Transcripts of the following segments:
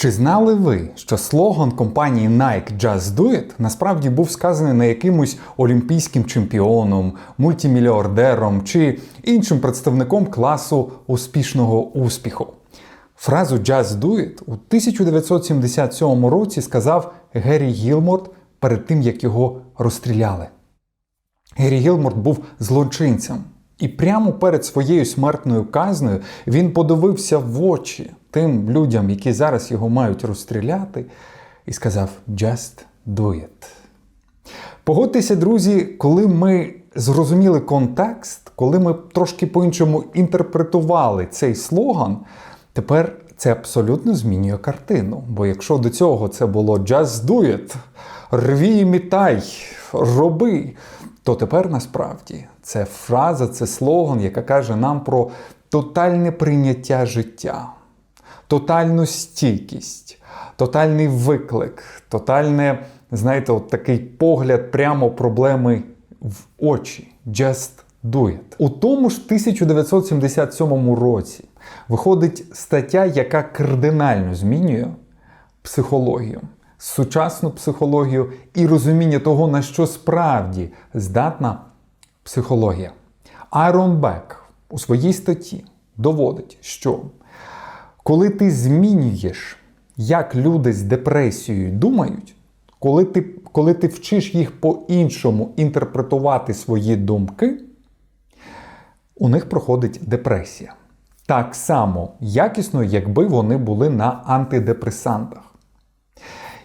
Чи знали ви, що слоган компанії Nike Just Do It насправді був сказаний не якимось олімпійським чемпіоном, мультимільярдером чи іншим представником класу успішного успіху? Фразу Just Do It у 1977 році сказав Геррі Гілморт перед тим, як його розстріляли. Геррі Гілморт був злочинцем. І прямо перед своєю смертною казнею він подивився в очі тим людям, які зараз його мають розстріляти, і сказав: Just do it. Погодьтеся, друзі, коли ми зрозуміли контекст, коли ми трошки по-іншому інтерпретували цей слоган, тепер це абсолютно змінює картину. Бо якщо до цього це було just do it, рві, мітай, роби, то тепер насправді це фраза, це слоган, яка каже нам про тотальне прийняття життя, тотальну стійкість, тотальний виклик, тотальне, знаєте, от такий погляд прямо проблеми в очі. Just do it. У тому ж 1977 році виходить стаття, яка кардинально змінює психологію, сучасну психологію і розуміння того, на що справді здатна психологія. Айрон Бек у своїй статті доводить, що коли ти змінюєш, як люди з депресією думають, коли ти, коли ти вчиш їх по-іншому інтерпретувати свої думки, у них проходить депресія. Так само якісно, якби вони були на антидепресантах.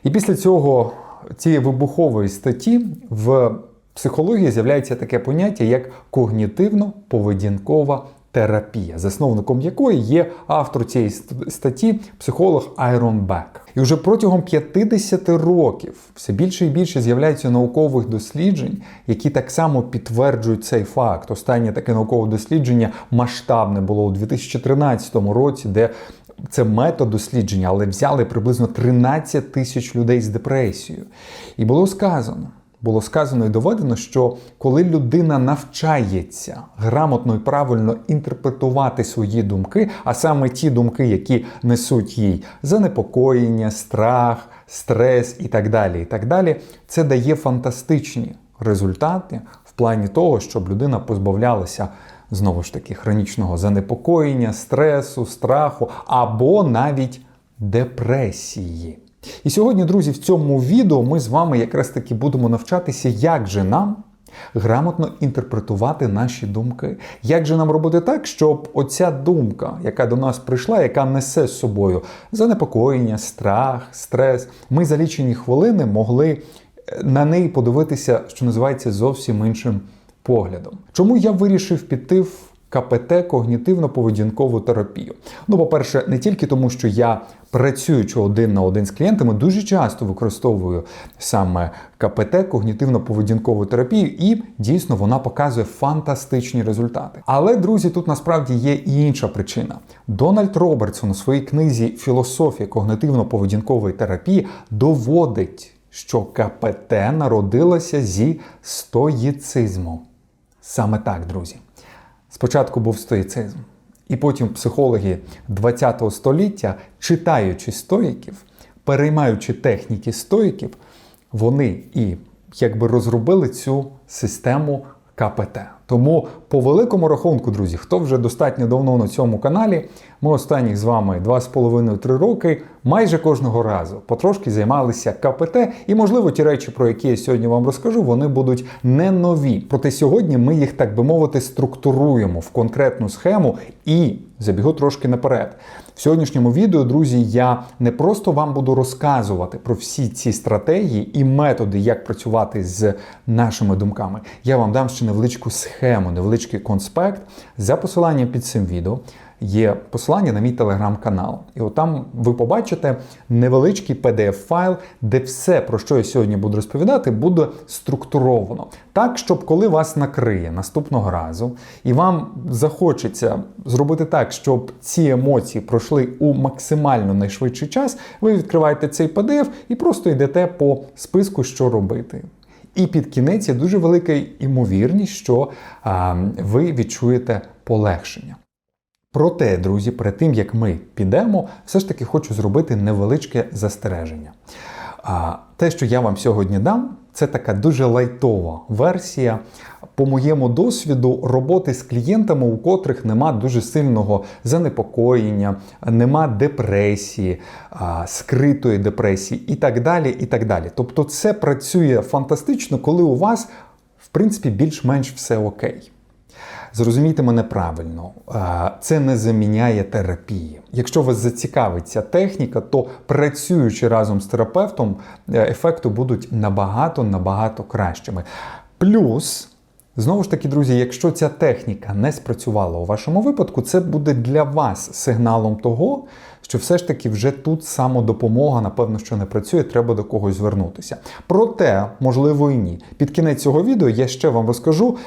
І після цього цієї вибухової статті в психології з'являється таке поняття, як когнітивно-поведінкова терапія, засновником якої є автор цієї статті, психолог Айрон Бек. І вже протягом 50 років все більше і більше з'являється наукових досліджень, які так само підтверджують цей факт. Останнє таке наукове дослідження масштабне було у 2013 році, де це метод дослідження, але взяли приблизно 13 тисяч людей з депресією. І було сказано. Було сказано і доведено, що коли людина навчається грамотно і правильно інтерпретувати свої думки, а саме ті думки, які несуть їй занепокоєння, страх, стрес і так далі, і так далі, це дає фантастичні результати в плані того, щоб людина позбавлялася знову ж таки хронічного занепокоєння, стресу, страху або навіть депресії. І сьогодні, друзі, в цьому відео ми з вами якраз таки будемо навчатися, як же нам грамотно інтерпретувати наші думки. Як же нам робити так, щоб оця думка, яка до нас прийшла, яка несе з собою занепокоєння, страх, стрес, ми за лічені хвилини могли на неї подивитися, що називається зовсім іншим поглядом. Чому я вирішив піти в КПТ когнітивно-поведінкову терапію. Ну, по-перше, не тільки тому, що я працюючи один на один з клієнтами, дуже часто використовую саме КПТ когнітивно-поведінкову терапію, і дійсно вона показує фантастичні результати. Але, друзі, тут насправді є і інша причина. Дональд Робертсон у своїй книзі Філософія когнітивно-поведінкової терапії доводить, що КПТ народилося зі стоїцизму. Саме так, друзі. Спочатку був стоїцизм, і потім психологи ХХ століття, читаючи стоїків, переймаючи техніки стоїків, вони і якби розробили цю систему КПТ. Тому по великому рахунку, друзі, хто вже достатньо давно на цьому каналі, ми останніх з вами 2,5-3 роки майже кожного разу потрошки займалися КПТ, і, можливо, ті речі, про які я сьогодні вам розкажу, вони будуть не нові. Проте сьогодні ми їх, так би мовити, структуруємо в конкретну схему і забігу трошки наперед. В сьогоднішньому відео, друзі, я не просто вам буду розказувати про всі ці стратегії і методи, як працювати з нашими думками. Я вам дам ще невеличку схему, невеличкий конспект за посиланням під цим відео є посилання на мій телеграм-канал. І от там ви побачите невеличкий PDF-файл, де все, про що я сьогодні буду розповідати, буде структуровано. Так, щоб коли вас накриє наступного разу, і вам захочеться зробити так, щоб ці емоції пройшли у максимально найшвидший час, ви відкриваєте цей PDF і просто йдете по списку, що робити. І під кінець є дуже велика ймовірність, що а, ви відчуєте полегшення. Проте, друзі, перед тим як ми підемо, все ж таки хочу зробити невеличке застереження. А те, що я вам сьогодні дам, це така дуже лайтова версія, по моєму досвіду, роботи з клієнтами, у котрих нема дуже сильного занепокоєння, нема депресії, скритої депресії і так далі. і так далі. Тобто це працює фантастично, коли у вас, в принципі, більш-менш все окей. Зрозумійте мене правильно, це не заміняє терапії. Якщо вас зацікавить ця техніка, то працюючи разом з терапевтом, е, ефекти будуть набагато набагато кращими. Плюс. Знову ж таки, друзі, якщо ця техніка не спрацювала у вашому випадку, це буде для вас сигналом того, що все ж таки вже тут самодопомога, напевно, що не працює, треба до когось звернутися. Проте, можливо, і ні. Під кінець цього відео я ще вам розкажу,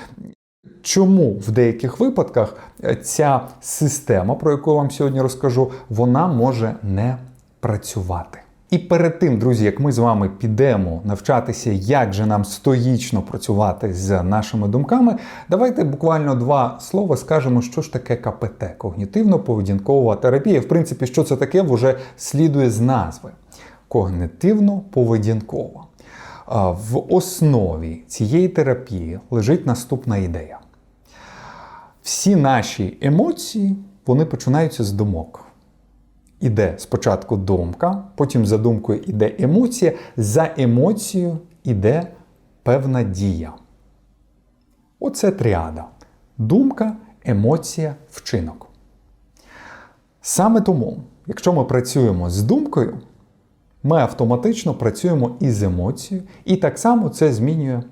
Чому в деяких випадках е, ця система, про яку я вам сьогодні розкажу, вона може не працювати? І перед тим, друзі, як ми з вами підемо навчатися, як же нам стоїчно працювати з нашими думками, давайте буквально два слова скажемо, що ж таке КПТ когнітивно-поведінкова терапія. В принципі, що це таке, вже слідує з назви. Когнитивно-поведінкова. В основі цієї терапії лежить наступна ідея. Всі наші емоції вони починаються з думок. Іде спочатку думка, потім за думкою іде емоція, за емоцією іде певна дія. Оце тріада. Думка, емоція, вчинок. Саме тому, якщо ми працюємо з думкою, ми автоматично працюємо із емоцією, і так само це змінює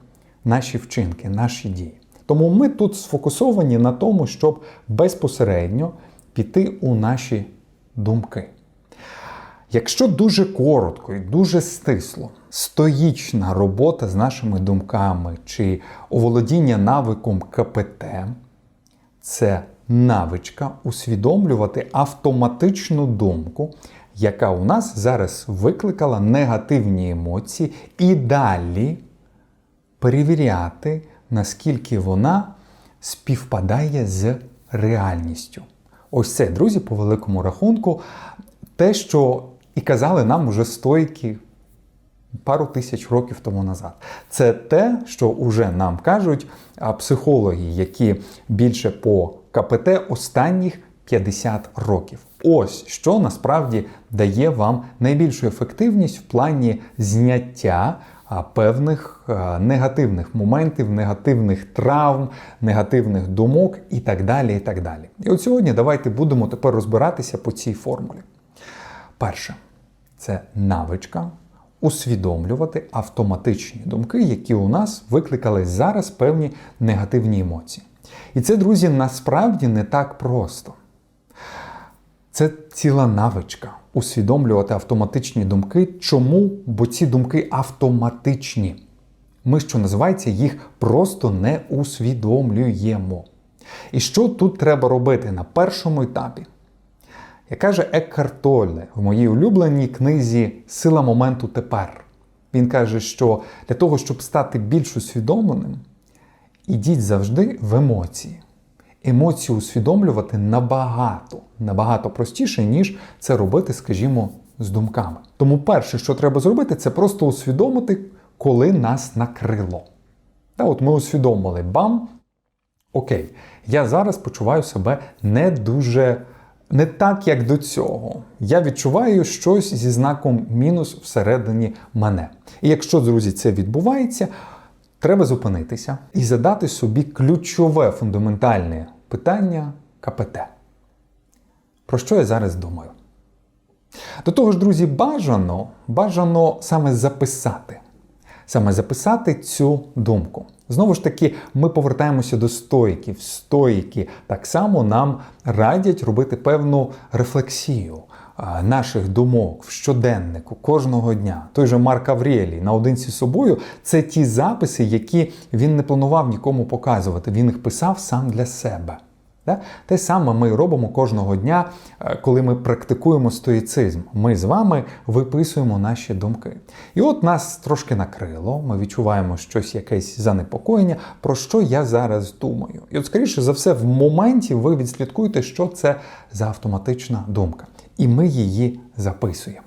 наші вчинки, наші дії. Тому ми тут сфокусовані на тому, щоб безпосередньо піти у наші думки. Якщо дуже коротко і дуже стисло, стоїчна робота з нашими думками чи оволодіння навиком КПТ це навичка усвідомлювати автоматичну думку, яка у нас зараз викликала негативні емоції, і далі перевіряти наскільки вона співпадає з реальністю. Ось це, друзі, по великому рахунку, те, що і казали нам уже стойки пару тисяч років тому назад. Це те, що вже нам кажуть психологи, які більше по КПТ останніх 50 років. Ось що насправді дає вам найбільшу ефективність в плані зняття певних негативних моментів, негативних травм, негативних думок і так далі. І так далі. І от сьогодні давайте будемо тепер розбиратися по цій формулі. Перше, це навичка усвідомлювати автоматичні думки, які у нас викликали зараз певні негативні емоції. І це, друзі, насправді не так просто. Це ціла навичка усвідомлювати автоматичні думки. Чому? Бо ці думки автоматичні. Ми, що називається, їх просто не усвідомлюємо. І що тут треба робити на першому етапі? Як каже Екхарт Толле в моїй улюбленій книзі Сила моменту тепер. Він каже, що для того, щоб стати більш усвідомленим, ідіть завжди в емоції емоцію усвідомлювати набагато, набагато простіше, ніж це робити, скажімо, з думками. Тому перше, що треба зробити, це просто усвідомити, коли нас накрило. Та от ми усвідомили бам. Окей, я зараз почуваю себе не дуже. Не так, як до цього. Я відчуваю щось зі знаком мінус всередині мене. І якщо, друзі, це відбувається, треба зупинитися і задати собі ключове фундаментальне питання КПТ. Про що я зараз думаю? До того ж, друзі, бажано, бажано саме записати. Саме записати цю думку. Знову ж таки, ми повертаємося до стоїків. Стоїки так само нам радять робити певну рефлексію наших думок в щоденнику кожного дня. Той же Марк Аврєлій наодинці з собою це ті записи, які він не планував нікому показувати. Він їх писав сам для себе. Да? Те саме ми робимо кожного дня, е, коли ми практикуємо стоїцизм. Ми з вами виписуємо наші думки. І от нас трошки накрило, ми відчуваємо щось, якесь занепокоєння, про що я зараз думаю. І от, скоріше за все, в моменті ви відслідкуєте, що це за автоматична думка. І ми її записуємо.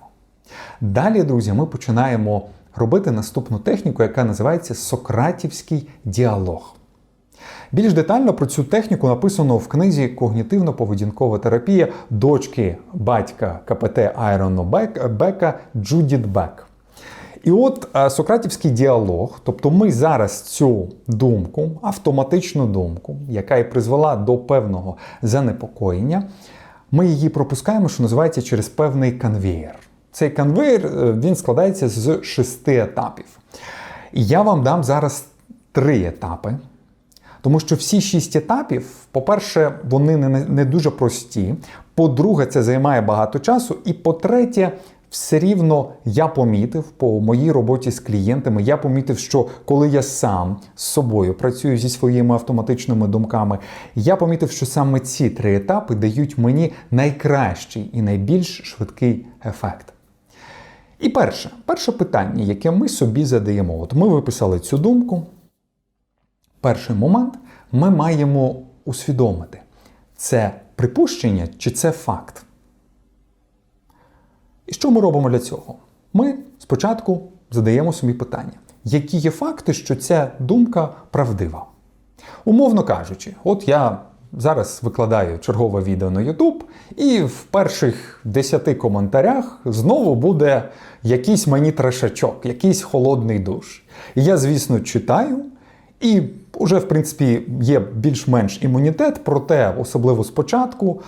Далі, друзі, ми починаємо робити наступну техніку, яка називається Сократівський діалог. Більш детально про цю техніку написано в книзі Когнітивно-поведінкова терапія дочки батька КПТ Айрону Бека Джудіт Бек. І от е, Сократівський діалог, тобто ми зараз цю думку, автоматичну думку, яка і призвела до певного занепокоєння, ми її пропускаємо, що називається через певний конвеєр. Цей конвейер е, він складається з шести етапів. І я вам дам зараз три етапи. Тому що всі шість етапів, по-перше, вони не, дуже прості. По-друге, це займає багато часу. І по-третє, все рівно я помітив по моїй роботі з клієнтами, я помітив, що коли я сам з собою працюю зі своїми автоматичними думками, я помітив, що саме ці три етапи дають мені найкращий і найбільш швидкий ефект. І перше, перше питання, яке ми собі задаємо. От ми виписали цю думку. Перший момент ми маємо усвідомити, це припущення чи це факт. І що ми робимо для цього? Ми спочатку задаємо собі питання, які є факти, що ця думка правдива. Умовно кажучи, от я зараз викладаю чергове відео на YouTube, і в перших 10 коментарях знову буде якийсь мені трешачок, якийсь холодний душ. І я, звісно, читаю. І вже, в принципі, є більш-менш імунітет, проте, особливо спочатку,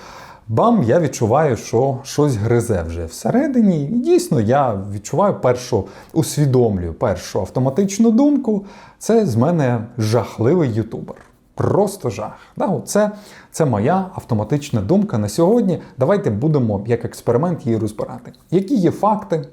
бам, я відчуваю, що щось гризе вже всередині. І дійсно, я відчуваю першу, усвідомлюю першу автоматичну думку. Це з мене жахливий ютубер. Просто жах. Да, це, це моя автоматична думка на сьогодні. Давайте будемо як експеримент її розбирати. Які є факти,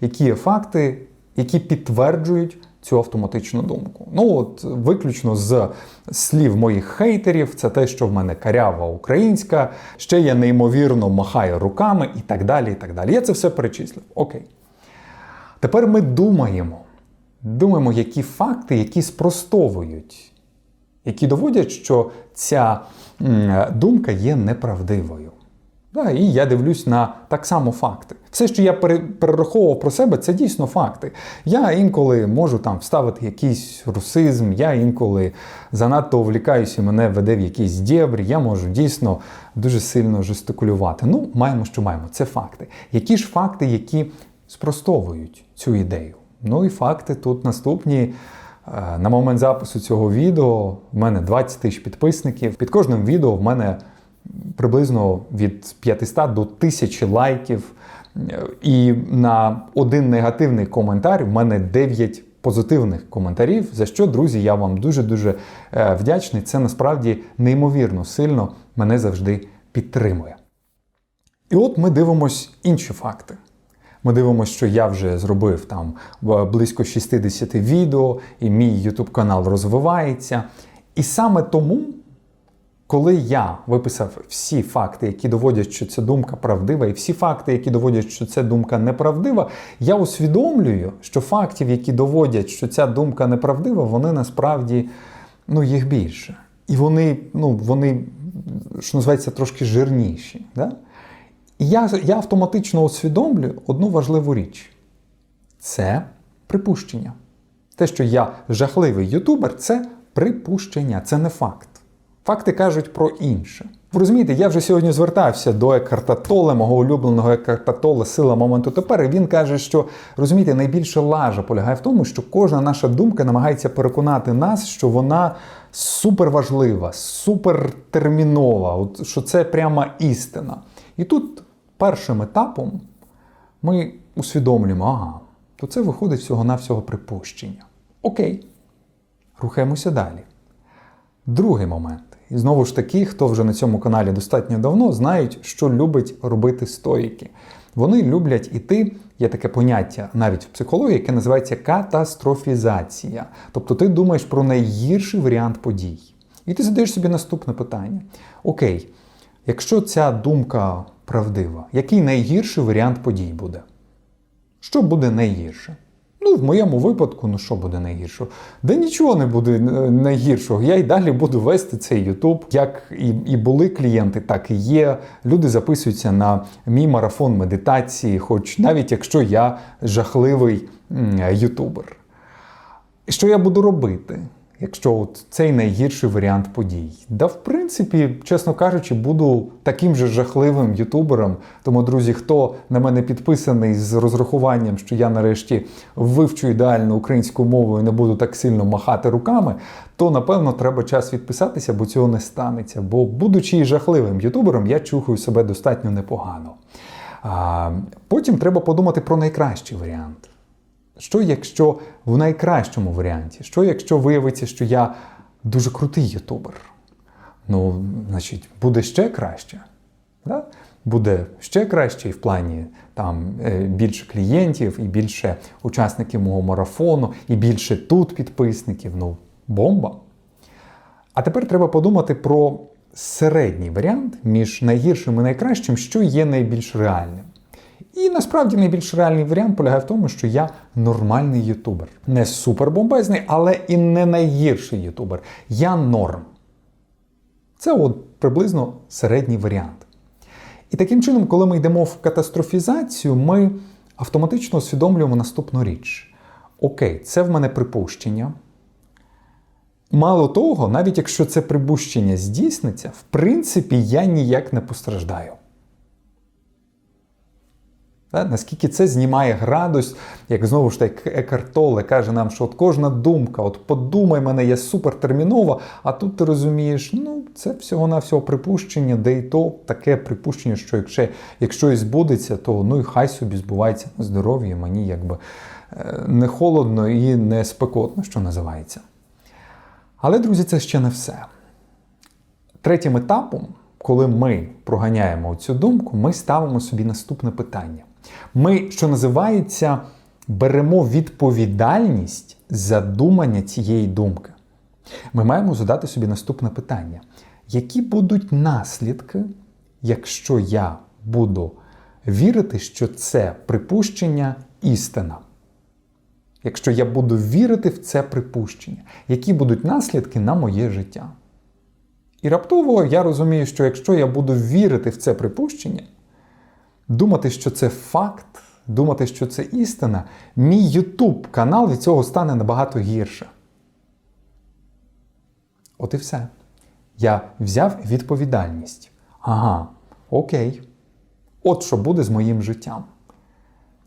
які є факти, які підтверджують цю автоматичну думку. Ну от виключно з слів моїх хейтерів, це те, що в мене карява українська, ще я неймовірно махаю руками і так далі. і так далі. Я це все перечислив. Окей. Тепер ми думаємо. Думаємо, які факти, які спростовують, які доводять, що ця думка є неправдивою. Да, І я дивлюсь на так само факти. Все, що я перераховував про себе, це дійсно факти. Я інколи можу там вставити якийсь русизм, я інколи занадто увлікаюся і мене веде в якийсь дєбрі, я можу дійсно дуже сильно жестикулювати. Ну, маємо, що маємо. Це факти. Які ж факти, які спростовують цю ідею? Ну і факти тут наступні. Е, на момент запису цього відео в мене 20 тисяч підписників. Під кожним відео в мене приблизно від 500 до 1000 лайків. І на один негативний коментар в мене 9 позитивних коментарів. За що, друзі, я вам дуже-дуже е, вдячний. Це насправді неймовірно сильно мене завжди підтримує. І от ми дивимось інші факти. Ми дивимося, що я вже зробив там близько 60 відео, і мій YouTube канал розвивається. І саме тому коли я виписав всі факти, які доводять, що ця думка правдива, і всі факти, які доводять, що ця думка неправдива, я усвідомлюю, що фактів, які доводять, що ця думка неправдива, вони насправді ну, їх більше. І вони, ну, вони, що називається, трошки жирніші. Да? І я, я автоматично усвідомлюю одну важливу річ: це припущення. Те, що я жахливий ютубер, це припущення, це не факт. Факти кажуть про інше. Ви розумієте, я вже сьогодні звертався до Екарта Толе, мого улюбленого Екарта Толе, сила моменту тепер. і Він каже, що розумієте, найбільше лажа полягає в тому, що кожна наша думка намагається переконати нас, що вона суперважлива, супертермінова, от, що це пряма істина. І тут першим етапом ми усвідомлюємо, ага, то це виходить всього-навсього припущення. Окей, рухаємося далі. Другий момент. І знову ж таки, хто вже на цьому каналі достатньо давно, знають, що любить робити стоїки. Вони люблять іти, є таке поняття навіть в психології, яке називається катастрофізація. Тобто ти думаєш про найгірший варіант подій. І ти задаєш собі наступне питання: Окей, якщо ця думка правдива, який найгірший варіант подій буде? Що буде найгірше? Ну, в моєму випадку, ну що буде найгіршого? Да нічого не буде е, найгіршого. Я й далі буду вести цей Ютуб. Як і, і були клієнти, так і є. Люди записуються на мій марафон медитації, хоч навіть якщо я жахливий ютубер. Що я буду робити, якщо от цей найгірший варіант подій? Да, в принципі, чесно кажучи, буду таким же жахливим ютубером. Тому, друзі, хто на мене підписаний з розрахуванням, що я нарешті вивчу ідеальну українську мову і не буду так сильно махати руками, то напевно треба час відписатися, бо цього не станеться. Бо, будучи жахливим ютубером, я чухаю себе достатньо непогано. А, потім треба подумати про найкращий варіант. Що якщо в найкращому варіанті? Що якщо виявиться, що я дуже крутий ютубер? Ну, значить, буде ще краще. Да? Буде ще краще і в плані там е, більше клієнтів, і більше учасників мого марафону, і більше тут підписників. Ну, бомба. А тепер треба подумати про середній варіант між найгіршим і найкращим, що є найбільш реальним. І насправді найбільш реальний варіант полягає в тому, що я нормальний ютубер. Не супербомбезний, але і не найгірший ютубер. Я норм. Це от приблизно середній варіант. І таким чином, коли ми йдемо в катастрофізацію, ми автоматично усвідомлюємо наступну річ: Окей, це в мене припущення. Мало того, навіть якщо це припущення здійсниться, в принципі, я ніяк не постраждаю. Наскільки це знімає градус, як знову ж таки Екарт Толле каже нам, що от кожна думка, от подумай мене, я супертермінова, а тут ти розумієш, ну це всього-навсього припущення, де і то таке припущення, що якщо, якщо і збудеться, то ну і хай собі збувається на здоров'я, мені якби е, не холодно і не спекотно, що називається. Але, друзі, це ще не все. Третім етапом, коли ми проганяємо цю думку, ми ставимо собі наступне питання. Ми, що називається, беремо відповідальність за думання цієї думки. Ми маємо задати собі наступне питання: які будуть наслідки, якщо я буду вірити, що це припущення істина? Якщо я буду вірити в це припущення, які будуть наслідки на моє життя? І раптово я розумію, що якщо я буду вірити в це припущення, думати, що це факт, думати, що це істина, мій YouTube канал від цього стане набагато гірше. От і все. Я взяв відповідальність. Ага, окей. От що буде з моїм життям.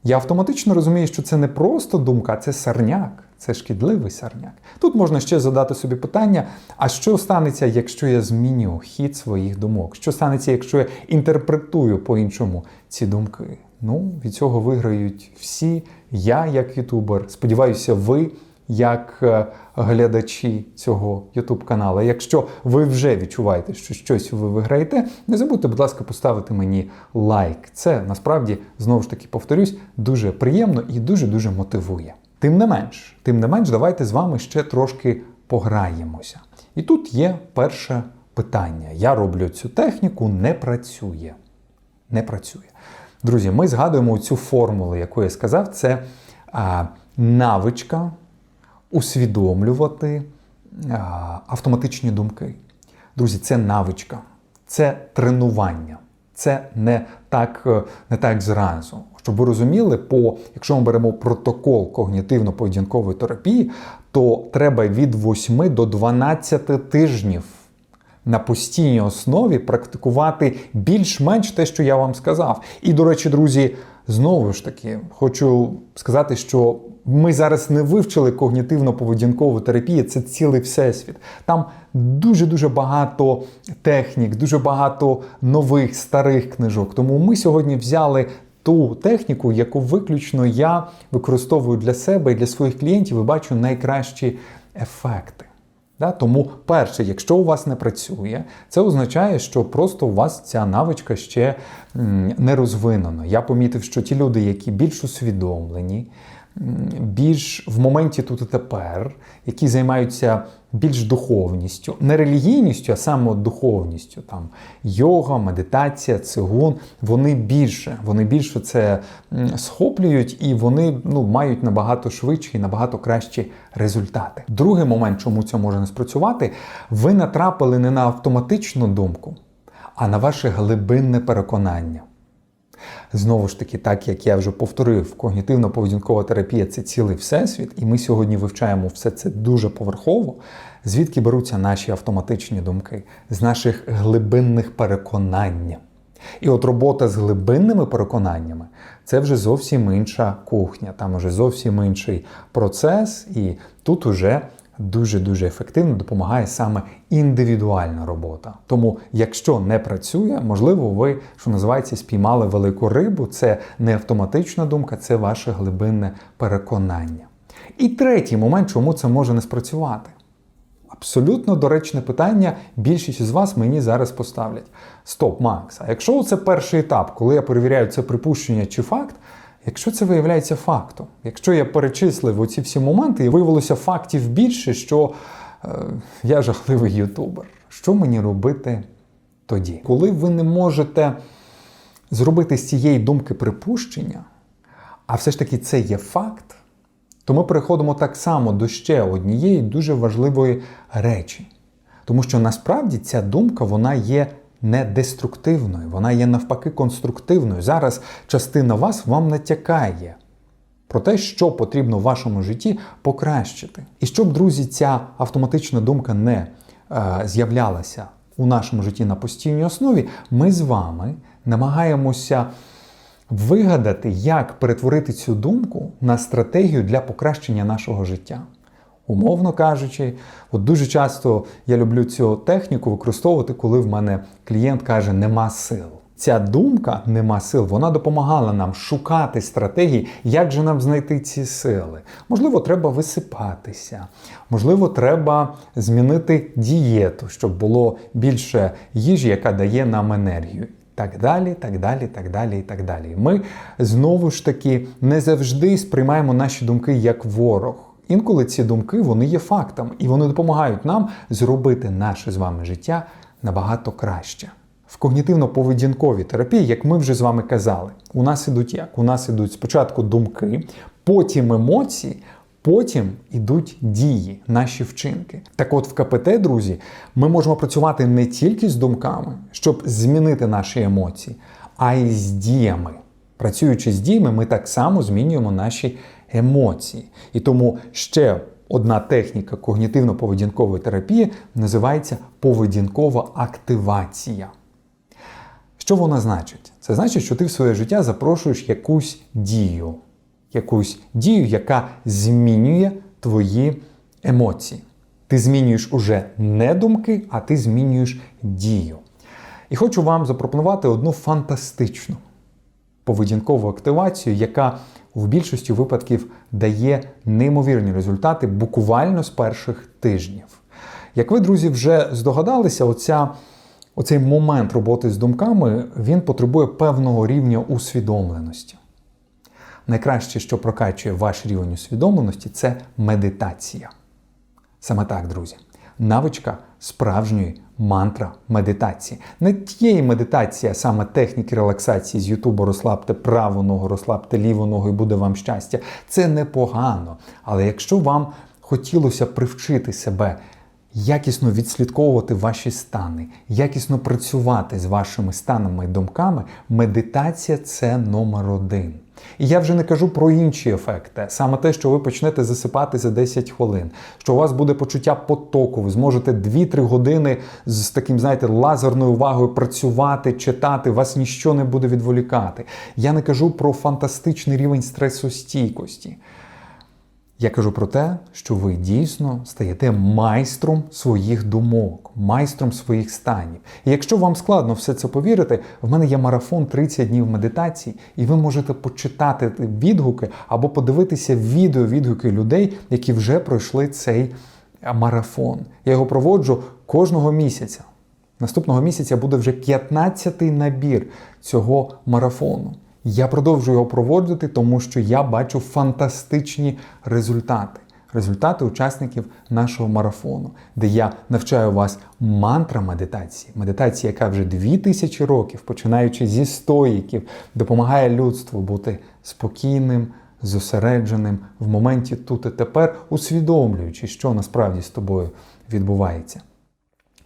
Я автоматично розумію, що це не просто думка, а це сарняк, це шкідливий сарняк. Тут можна ще задати собі питання: а що станеться, якщо я зміню хід своїх думок? Що станеться, якщо я інтерпретую по-іншому ці думки? Ну, від цього виграють всі. Я, як ютубер, сподіваюся, ви. Як е, глядачі цього YouTube каналу. Якщо ви вже відчуваєте, що щось ви виграєте, не забудьте, будь ласка, поставити мені лайк. Це насправді знову ж таки повторюсь, дуже приємно і дуже-дуже мотивує. Тим не менш, тим не менш, давайте з вами ще трошки пограємося. І тут є перше питання. Я роблю цю техніку, не працює. Не працює. Друзі, ми згадуємо цю формулу, яку я сказав, це а, навичка усвідомлювати а, автоматичні думки. Друзі, це навичка, це тренування. Це не так е, не так зразу. Щоб ви розуміли, по, якщо ми беремо протокол когнітивно-поведінкової терапії, то треба від 8 до 12 тижнів на постійній основі практикувати більш-менш те, що я вам сказав. І, до речі, друзі, знову ж таки, хочу сказати, що ми зараз не вивчили когнітивно-поведінкову терапію, це цілий всесвіт. Там дуже-дуже багато технік, дуже багато нових старих книжок. Тому ми сьогодні взяли ту техніку, яку виключно я використовую для себе і для своїх клієнтів і бачу найкращі ефекти. Да? Тому, перше, якщо у вас не працює, це означає, що просто у вас ця навичка ще не розвинена. Я помітив, що ті люди, які більш усвідомлені, більш в моменті тут і тепер, які займаються більш духовністю, не релігійністю, а саме духовністю. Там йога, медитація, цигун, вони більше, вони більше це схоплюють і вони ну, мають набагато швидші і набагато кращі результати. Другий момент, чому це може не спрацювати, ви натрапили не на автоматичну думку, а на ваше глибинне переконання. Знову ж таки, так як я вже повторив, когнітивно-поведінкова терапія це цілий всесвіт, і ми сьогодні вивчаємо все це дуже поверхово. Звідки беруться наші автоматичні думки? З наших глибинних переконань. І от робота з глибинними переконаннями це вже зовсім інша кухня, там вже зовсім інший процес, і тут уже дуже-дуже ефективно допомагає саме індивідуальна робота. Тому, якщо не працює, можливо, ви, що називається, спіймали велику рибу, це не автоматична думка, це ваше глибинне переконання. І третій момент, чому це може не спрацювати. Абсолютно доречне питання, більшість з вас мені зараз поставлять. Стоп, Макс, а якщо це перший етап, коли я перевіряю це припущення чи факт, якщо це виявляється фактом, якщо я перечислив оці всі моменти і виявилося фактів більше, що е, я жахливий ютубер, що мені робити тоді? Коли ви не можете зробити з цієї думки припущення, а все ж таки це є факт, то ми переходимо так само до ще однієї дуже важливої речі. Тому що насправді ця думка вона є не деструктивною, вона є навпаки конструктивною. Зараз частина вас вам натякає про те, що потрібно в вашому житті покращити. І щоб, друзі, ця автоматична думка не е, з'являлася у нашому житті на постійній основі, ми з вами намагаємося вигадати, як перетворити цю думку на стратегію для покращення нашого життя. Умовно кажучи, от дуже часто я люблю цю техніку використовувати, коли в мене клієнт каже нема сил. Ця думка нема сил, вона допомагала нам шукати стратегії, як же нам знайти ці сили. Можливо, треба висипатися, можливо, треба змінити дієту, щоб було більше їжі, яка дає нам енергію. Так далі, так далі, так далі, і так далі. Ми знову ж таки не завжди сприймаємо наші думки як ворог. Інколи ці думки вони є фактом, і вони допомагають нам зробити наше з вами життя набагато краще. В когнітивно-поведінковій терапії, як ми вже з вами казали, у нас ідуть як? У нас ідуть спочатку думки, потім емоції, потім ідуть дії, наші вчинки. Так от в КПТ, друзі, ми можемо працювати не тільки з думками, щоб змінити наші емоції, а й з діями. Працюючи з діями, ми так само змінюємо наші емоції. І тому ще одна техніка когнітивно-поведінкової терапії називається поведінкова активація. Що вона значить? Це значить, що ти в своє життя запрошуєш якусь дію, якусь дію, яка змінює твої емоції. Ти змінюєш уже не думки, а ти змінюєш дію. І хочу вам запропонувати одну фантастичну поведінкову активацію, яка в більшості випадків дає неймовірні результати буквально з перших тижнів. Як ви, друзі, вже здогадалися, оця, оцей момент роботи з думками він потребує певного рівня усвідомленості. Найкраще, що прокачує ваш рівень усвідомленості, це медитація. Саме так, друзі, навичка справжньої мантра медитації. Не тієї медитації, а саме техніки релаксації з Ютубу розслабте праву ногу, розслабте ліву ногу і буде вам щастя. Це непогано. Але якщо вам хотілося привчити себе якісно відслідковувати ваші стани, якісно працювати з вашими станами і думками, медитація це номер один. І я вже не кажу про інші ефекти, саме те, що ви почнете засипати за 10 хвилин, що у вас буде почуття потоку, ви зможете 2-3 години з таким, знаєте, лазерною увагою працювати, читати, вас ніщо не буде відволікати. Я не кажу про фантастичний рівень стресостійкості. Я кажу про те, що ви дійсно стаєте майстром своїх думок, майстром своїх станів. І якщо вам складно все це повірити, в мене є марафон 30 днів медитації, і ви можете почитати відгуки або подивитися відео відгуки людей, які вже пройшли цей марафон. Я його проводжу кожного місяця. Наступного місяця буде вже 15-й набір цього марафону. Я продовжую його проводити, тому що я бачу фантастичні результати. Результати учасників нашого марафону, де я навчаю вас мантра медитації, медитації, яка вже 2000 років, починаючи зі стоїків, допомагає людству бути спокійним, зосередженим в моменті тут і тепер, усвідомлюючи, що насправді з тобою відбувається.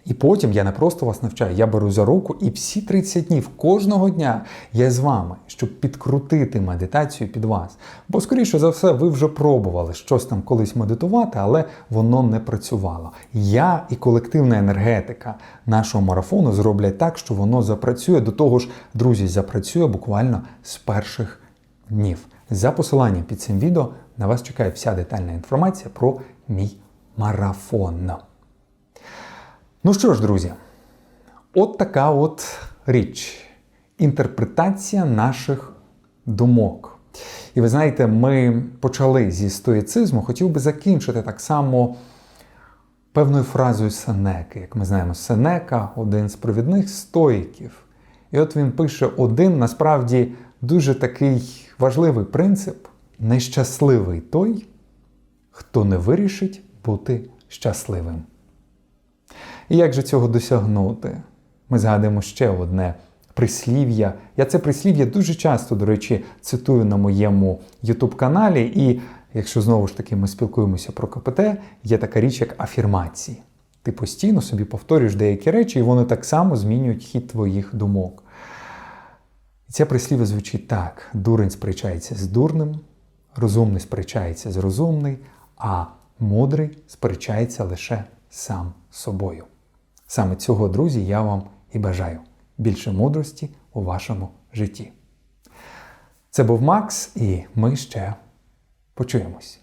І потім я не просто вас навчаю, я беру за руку і всі 30 днів кожного дня я з вами, щоб підкрутити медитацію під вас. Бо, скоріше за все, ви вже пробували щось там колись медитувати, але воно не працювало. Я і колективна енергетика нашого марафону зроблять так, що воно запрацює. До того ж, друзі, запрацює буквально з перших днів. За посиланням під цим відео на вас чекає вся детальна інформація про мій марафон. Ну що ж, друзі, от така от річ. Інтерпретація наших думок. І ви знаєте, ми почали зі стоїцизму, хотів би закінчити так само певною фразою Сенеки. Як ми знаємо, Сенека один з провідних стоїків. І от він пише один насправді дуже такий важливий принцип: нещасливий той, хто не вирішить бути щасливим. І як же цього досягнути? Ми згадуємо ще одне прислів'я. Я це прислів'я дуже часто, до речі, цитую на моєму YouTube-каналі. І якщо знову ж таки ми спілкуємося про КПТ, є така річ, як афірмації. Ти постійно собі повторюєш деякі речі, і вони так само змінюють хід твоїх думок. І це прислів'я звучить так: дурень сперечається з дурним, розумний сперечається з розумний, а мудрий сперечається лише сам собою. Саме цього, друзі, я вам і бажаю більше мудрості у вашому житті. Це був Макс, і ми ще почуємось.